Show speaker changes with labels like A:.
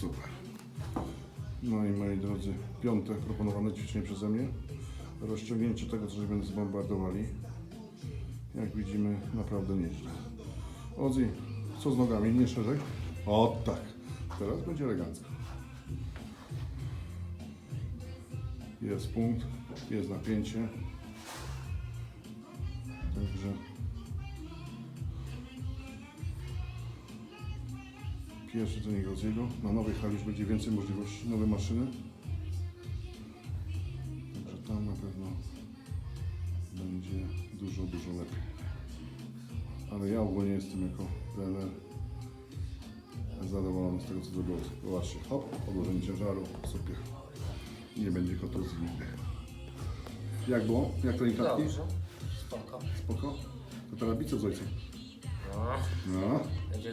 A: Super. No i moi drodzy, piąte proponowane ćwiczenie przeze mnie. Rozciągnięcie tego, co będę zbombardowali. Jak widzimy, naprawdę nieźle. Odzi, co z nogami? Nie szerzej? O tak. Teraz będzie elegancko. Jest punkt, jest napięcie. Także pierwszy trening Rodziego. Na nowej hali już będzie więcej możliwości, nowe maszyny. Także tam na pewno będzie dużo, dużo lepiej. Ale ja ogólnie jestem jako trener zadowolony z tego co zrobiło. Zobaczcie, hop, odłożenie ciężaru, super. Nie będzie kontuzji nigdy. Jak było? Jak trening klatki?
B: Dobrze. Spoko.
A: Spoko? To teraz biceps ojca.
B: No,
A: No.
B: będzie